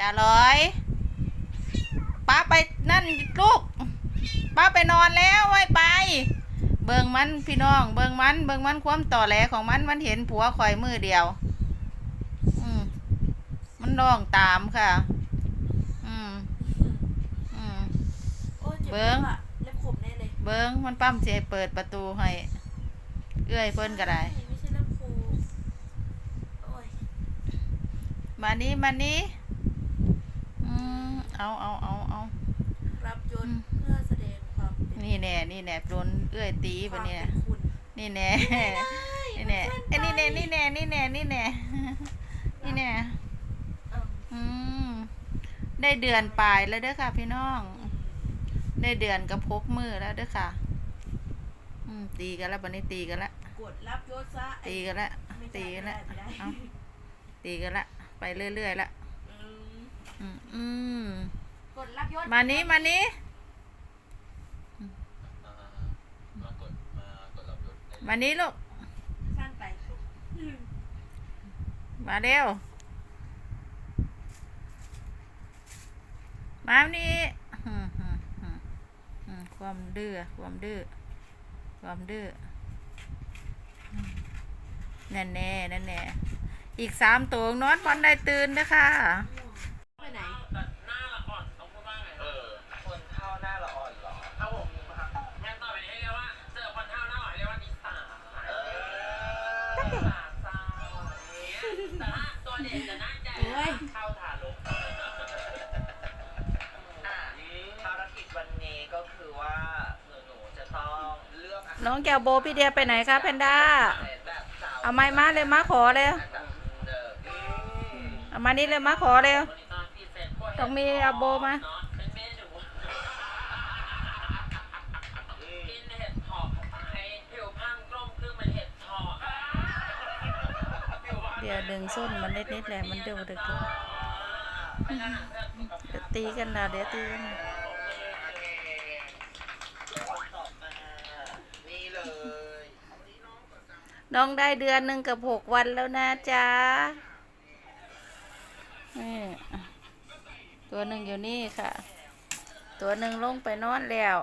อย่าลอยป้าไปนั่นลูกป้าไปนอนแล้วไม่ไป เบิ่งมันพี่น้อง เบิ่งมัน เบิ่งมันความต่อแหลของมันมันเห็นผัวข่อยมือเดียว อืมมันร้องตามค่ะ อืมอืมโอ้ยเจ็บเบิ่งอะเล็บขบแน่เลยเบิ้งมันปั้มเสียเปิดประตูให้เอื้อยเพิ่นก็ได้ไม่ใช่เล็บขบโอ้ยมานี้มานี้อืม เอาเอาเอาเอารับยศอืมเพื่อแสดงความเป็นนี่แน่นี่แน่โดนเอื้อยตีคปะวามเนี่ยเป็นคุณนี่แน่นี่แน่เอ้ยนี่แน่นี่แน่นี่แน่นี่แน่นี่แน่เอ้าอืมได้เดือนปลายแล้วเด้อค่ะ พี่น้อง ได้เดือนกับพกมือแล้วเด้อค่ะ อืม ตีกันแล้วบันนี้ตีกันแล้วกดรับยศซะไอ้ตีกันแล้วไม่ได้ตีกันแล้ว ไม่ได้ไม่ได้ เอาตีกันละ ไปเรื่อยๆละ อืมอืมอืมกดรับยศมานี้มานี้มากดมากดรับยศได้มานี้ลูกสั้นไปอืมมาเร็ว มานี่อืมอืมอืมอืมความดื้อ ความดื้อ ความดื้ออืมนั่นแน่นั่นแน่อีกสามตัวนอนบอลได้ตื่นนะคะไอ้ยเข้าทารุอะภารกิจวันนี้ก็คือว่าหนูหนูๆจะต้องเลือกอาหารน้องแก้วโบพี่เดียไปไหนคะแพนด้า แบบสาวเอาไม้มาเลยมาขอเลยแบบเดิมอืมเอามานี่เลยมาขอเลยต้องมีอาโบมา เป็นเมนูกินเห็ดถอบให้ผิวพรรณกลมคือมันเห็ดถอบ เดี๋ยวดึงส้นมันนิดๆแหละมันเดือดเดือด เดี๋ยวตีกันนะเดี๋ยวตีกันน้องได้เดือนหนึ่งกับหกวันแล้วนะจ๊ะนี่ตัวหนึ่งอยู่นี่ค่ะ ตัวหนึ่งลงไปนอนแล้ว